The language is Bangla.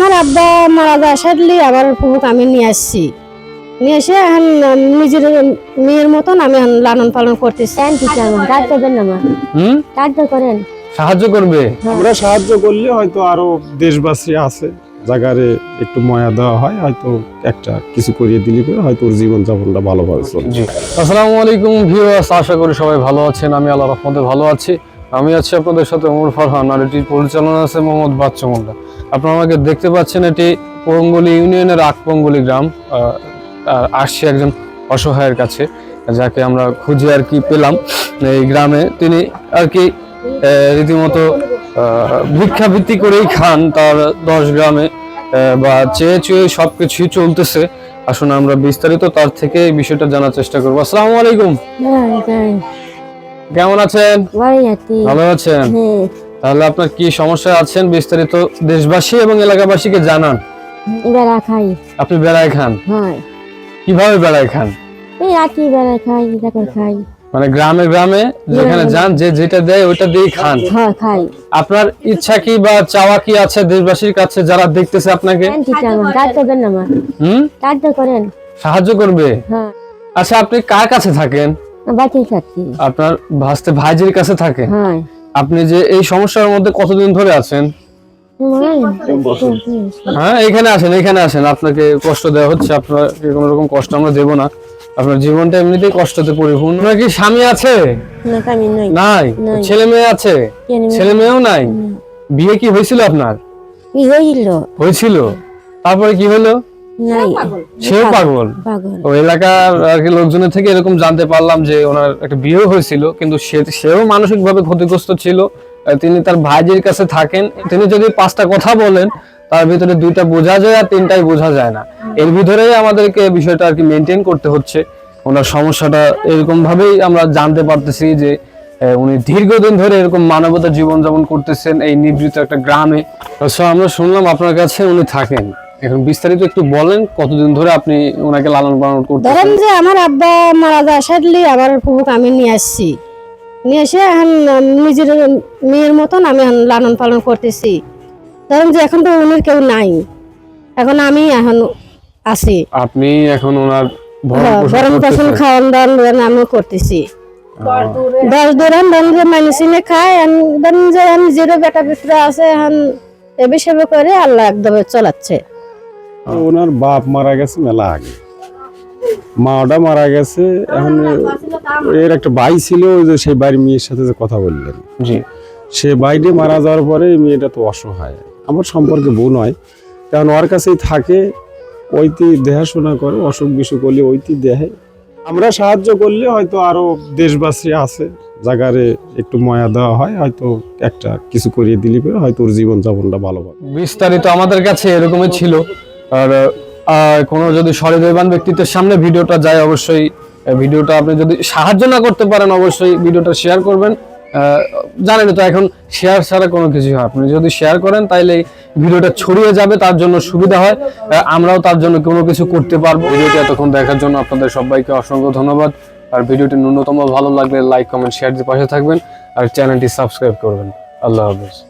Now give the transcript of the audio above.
আমার আব্বা মারা যাওয়া সারলি আবার ফুবুক আমি নিয়ে আসছি। নিয়ে এসে এখন নিজের মেয়ের মতন আমি এখন লালন পালন করতেছি। কাজ করবেন আমার হুম? কাজ করেন। সাহায্য করবে? আমরা সাহায্য করলে হয়তো আরও দেশবাসী আছে জায়গারে একটু ময়া দেওয়া হয় হয়তো একটা কিছু করিয়ে দিলে করে হয়তো ওর জীবন যাপনটা ভালোভাবে চলবে। আসসালামু আলাইকুম ভিউয়ার্স আশা করি সবাই ভালো আছেন আমি আল্লাহ রহমতে ভালো আছি। আমি আছি আপনাদের সাথে ওমর ফারহান, আর এটির পরিচালনা আছে মোহাম্মদ বাচ্চা মোল্লা। আপনারা আমাকে দেখতে পাচ্ছেন, এটি পঙ্গলি ইউনিয়নের আকপঙ্গলি গ্রাম আসছি একজন অসহায়ের কাছে, যাকে আমরা খুঁজে আর কি পেলাম। এই গ্রামে তিনি আর কি রীতিমতো ভিক্ষাবৃত্তি করেই খান তার দশ গ্রামে বা চেয়ে চেয়ে সব কিছুই চলতেছে। আসুন আমরা বিস্তারিত তার থেকে এই বিষয়টা জানার চেষ্টা করব। আসসালামু আলাইকুম। কেমন আছেন? ভালো আছেন? হ্যাঁ। তাহলে আপনার কি সমস্যা আছেন বিস্তারিত দেশবাসী এবং এলাকাবাসীকে জানান। বেড়া খাই। আপনি বেড়ায় খান? কীভাবে বেড়ায় খান? এই রাত্রি বেড়া খাই তারপর খাই। মানে গ্রামে গ্রামে যেখানে যান যে যেটা দেয় ওইটা দিয়েই খান। আপনার ইচ্ছা কি বা চাওয়া কি আছে দেশবাসীর কাছে যারা দেখতেছে আপনাকে? সাহায্য করবে? হ্যাঁ। আচ্ছা আপনি কার কাছে থাকেন? বাঁচিয়ে থাকছি আপনার ভাস্তে ভাইজির কাছে থাকে? হয়। আপনি যে এই সমস্যার মধ্যে কতদিন ধরে আছেন? হ্যাঁ। এখানে আসেন এখানে আসেন। আপনাকে কষ্ট দেওয়া হচ্ছে আপনাকে কোনো রকম কষ্ট আমরা দেবো না। আপনার জীবনটা এমনিতেই কষ্টতে পরিপূর্ণ। আপনার কি স্বামী আছে? নই। ছেলে মেয়ে আছে? ছেলে মেয়েও নাই? বিয়ে কি হয়েছিল আপনার? হয়েছিল? তারপরে কি হলো? সেও পাগল। এলাকার আর কি লোকজনের থেকে এরকম জানতে পারলাম যে ওনার একটা বিয়ে হয়েছিল কিন্তু সেও মানসিক ভাবে ক্ষতিগ্রস্ত ছিল। তিনি তার ভাইজির কাছে থাকেন। তিনি যদি পাঁচটা কথা বলেন তার ভিতরে দুইটা বোঝা যায় আর তিনটাই বোঝা যায় না। এর ভিতরেই আমাদেরকে বিষয়টা আর কি মেনটেন করতে হচ্ছে। ওনার সমস্যাটা এরকম ভাবেই আমরা জানতে পারতেছি যে উনি দীর্ঘদিন ধরে এরকম মানবতা জীবন যাপন করতেছেন এই নিভৃত একটা গ্রামে। আমরা শুনলাম আপনার কাছে উনি থাকেন। এখন বিস্তারিত একটু বলেন কতদিন ধরে আপনি ওনাকে লালন পালন করতেছেন? ধরেন যে আমার আব্বা মারা যাওয়া সারলি আবার ফুবুক আমি নিয়ে আসছি। নিয়ে এসে এখন নিজের মেয়ের মতন আমি এখন লালন পালন করতেছি। ধরেন যে এখন তো উনির কেউ নাই। এখন আমি এখন আছি। আপনি এখন ওনার ভরণ হ্যাঁ, পোষণ গরম খাওয়ান দাওয়ান আমি করতেছি। দশ ধরেন ধরেন যে মানুষিনে খায় এখন ধরেন যে জিরো বেটা বিতরা আছে এখন এ সেবে করে আল্লাহ একদম চলাচ্ছে। ওনার বাপ মারা গেছে মেলা আগে। মাওটা মারা গেছে এখন এর একটা ভাই ছিল যে সেই বাড়ির মেয়ের সাথে যে কথা বললেন। জি। সে বাইরে মারা যাওয়ার পরে মেয়েটা তো অসহায়। আমার সম্পর্কে বউ নয় কারণ ওর কাছেই থাকে ওইটি দেখাশোনা করে অসুখ বিসুখ করলে ওইটি দেহে। আমরা সাহায্য করলে হয়তো আরও দেশবাসী আছে জায়গারে একটু ময়া দেওয়া হয় হয়তো একটা কিছু করিয়ে দিলে পরে হয়তো ওর জীবন যাপনটা ভালো হবে। বিস্তারিত আমাদের কাছে এরকমই ছিল। আর কোনো যদি সহৃদয়বান ব্যক্তিত্বের সামনে ভিডিওটা যায়, অবশ্যই ভিডিওটা আপনি যদি সাহায্য না করতে পারেন, অবশ্যই ভিডিওটা শেয়ার করবেন। জানেন তো এখন শেয়ার ছাড়া কোনো কিছু হয় আপনি যদি শেয়ার করেন, তাইলে ভিডিওটা ছড়িয়ে যাবে, তার জন্য সুবিধা হয়। আমরাও তার জন্য কোনো কিছু করতে পারব। ভিডিওটি এতক্ষণ দেখার জন্য আপনাদের সবাইকে অসংখ্য ধন্যবাদ। আর ভিডিওটি ন্যূনতম ভালো লাগলে লাইক, কমেন্ট শেয়ার দিয়ে পাশে থাকবেন। আর চ্যানেলটি সাবস্ক্রাইব করবেন। আল্লাহ হাফিজ।